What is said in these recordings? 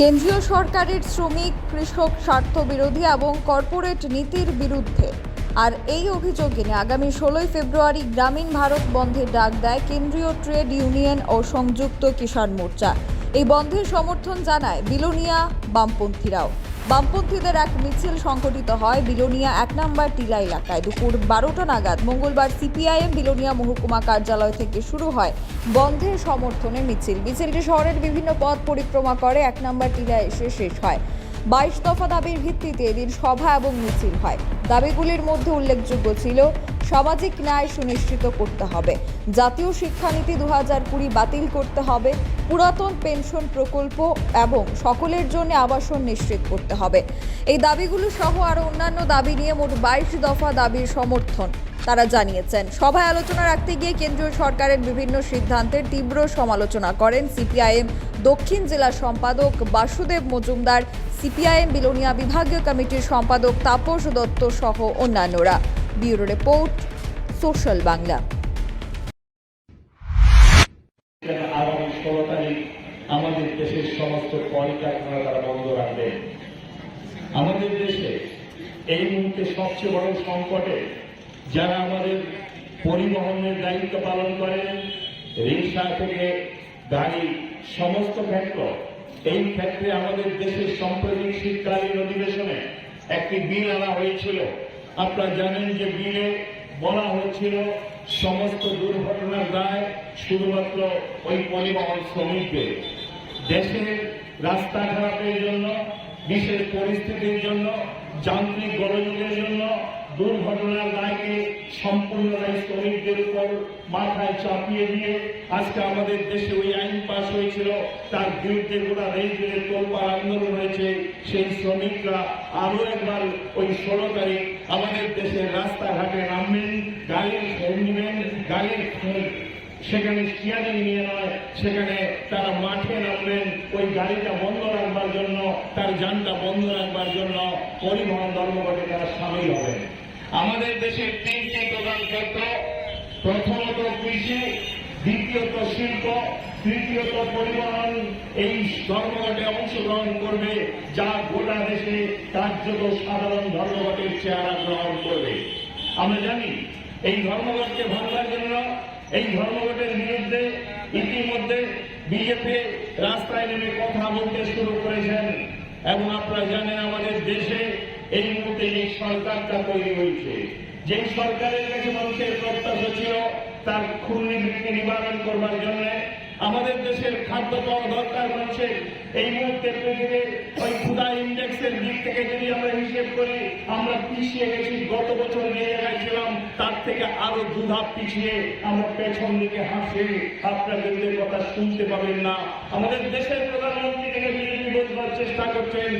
কেন্দ্রীয় সরকারের শ্রমিক, কৃষক স্বার্থ বিরোধী এবং কর্পোরেট নীতির বিরুদ্ধে। আর এই অভিযোগ এনে আগামী ষোলোই ফেব্রুয়ারি গ্রামীণ ভারত বন্ধের ডাক দেয় কেন্দ্রীয় ট্রেড ইউনিয়ন ও সংযুক্ত কিষাণ মোর্চা। এই বন্ধের সমর্থন জানায় বিলোনিয়া বামপন্থীরাও। বামপন্থীদের এক মিছিল সংঘটিত হয় বিলোনিয়া এক নম্বর টিলা এলাকায়। দুপুর বারোটা নাগাদ মঙ্গলবার সিপিআইএম বিলোনিয়া মহকুমা কার্যালয় থেকে শুরু হয় বন্ধের সমর্থনে মিছিল। মিছিলটি শহরের বিভিন্ন পথ পরিক্রমা করে, এক নম্বর টিলা এসে শেষ হয়। বাইশ দফা দাবির ভিত্তিতে এদিন সভা এবং মিছিল হয়। দাবিগুলির মধ্যে উল্লেখযোগ্য ছিল সামাজিক ন্যায় সুনিশ্চিত করতে হবে। জাতীয় শিক্ষানীতি দু হাজার কুড়ি বাতিল করতে হবে। পুরাতন পেনশন প্রকল্প এবং সকলের জন্য আবাসন নিশ্চিত করতে হবে। এই দাবিগুলো সহ আরও অন্যান্য দাবি নিয়ে মোট বাইশ দফা দাবির সমর্থন তারা জানিয়েছেন। সভায় আলোচনা রাখতে গিয়ে কেন্দ্রীয় সরকারের বিভিন্ন সিদ্ধান্তের তীব্র সমালোচনা করেন সিপিআইএম দক্ষিণ জেলা সম্পাদক বাসুদেব মজুমদার, সিপিআইএম বিলোনিয়া বিভাগীয় কমিটির সম্পাদক তাপস দত্ত সহ অন্যান্যরা। Bureau report, social Bangla. আমাদের দেশের সমস্ত কলকারখানা তারা বন্ধ রাখবে। আমাদের দেশে এই মুহূর্তে সবচেয়ে বড় সংকটে যারা আমাদের পরিবহনের দায়িত্ব পালন করেন রিক্সা থেকে গাড়ি, সমস্ত ক্ষেত্র, এই ক্ষেত্রে আমাদের দেশের সাম্প্রতিক শীতকালীন অধিবেশনে একটি বিল আনা হয়েছিল। আপনারা জানেন যে বিলে বলা হয়েছিল, সমস্ত দুর্ঘটনার দায় শুধুমাত্র ওই পরিবহন শ্রমিকদের। দেশের রাস্তাঘাটের জন্য বিশেষ পরিস্থিতির জন্য, যান্ত্রিক গোলযোগের জন্য দুর্ঘটনার দায়কে সম্পূর্ণ শ্রমিকদের উপর মাথায় চাপিয়ে দিয়ে আজকে আমাদের দেশে ওই আইন পাশ হয়েছিল, তার বিরুদ্ধে গোটা রেলগেটের তোলপাড় আন্দোলন হয়েছে, সেই শ্রমিকরা আরও একবার ওই ষোলো তারিখ আমাদের দেশের রাস্তাঘাটে নামবেন, গাড়ির নেবেন গাড়ির সেখানে স্টিয়ারিং নিয়ে নয়, সেখানে তারা মাঠে নামবেন ওই গাড়িটা বন্ধ রাখবার জন্য, তার যানটা বন্ধ রাখবার জন্য পরিবহন ধর্মঘটে তারা সামিল হবেন আমাদের দেশের তিনটি প্রধান ক্ষেত্র, প্রথমত কৃষি, দ্বিতীয়ত শিল্প, তৃতীয়ত পরিবহন। এই ধর্মঘটে অংশগ্রহণ করবে, যা গোটা দেশে কার্যত সাধারণ ধর্মঘটের চেহারা গ্রহণ করবে। আমরা জানি, এই ধর্মঘটকে ভাঙবার জন্য এই ধর্মঘটের বিরুদ্ধে ইতিমধ্যে বিজেপি রাস্তায় নেমে কথা বলতে শুরু করেছেন এবং আপনারা জানেন আমাদের দেশে এই মুহূর্তে এই সরকারটা তৈরি হয়েছে, যে সরকারের কাছে মানুষের প্রত্যাশা ছিল তার খুন নিবারণ করবার জন্য আমাদের দেশের খাদ্য পাওয়া দরকার মানুষের। এই মুহূর্তে পৃথিবীতে ওই ক্ষুদা ইন্ডেক্সের দিক থেকে যদি আমরা হিসেব করি, আমরা পিছিয়ে গেছি, গত বছর যে জায়গায় ছিলাম, তার থেকে আরও দুধাপ পিছিয়ে আমরা পেছন দিকে হাসি আপনাদের যে কথা শুনতে পাবেন না। আমাদের দেশের প্রধানমন্ত্রী থেকে বোঝবার চেষ্টা করছেন,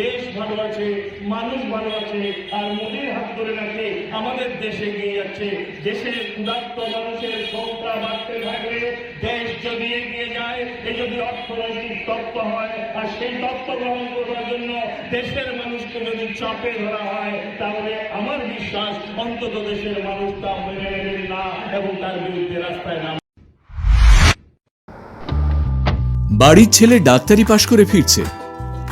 দেশ ভালো আছে, মানুষ ভালো আছে, আর মোদীর হাত ধরে নাকি আমাদের দেশে এগিয়ে যাচ্ছে। দেশের ক্ষুধার্ত মানুষের সংখ্যা বাড়তে থাকলে দেশ যদি এগিয়ে যায় এই যদি অর্থনৈতিক তত্ত্ব হয়, আর সেই তত্ত্ব গ্রহণ করবার জন্য দেশের মানুষকে যদি চাপে ধরা হয়, তাহলে আমার বিশ্বাস অন্তত দেশের মানুষ তা মেনে নেবেন না এবং তার বিরুদ্ধে রাস্তায় নাম বাড়ির ছেলে ডাক্তারি পাশ করে ফিরছে।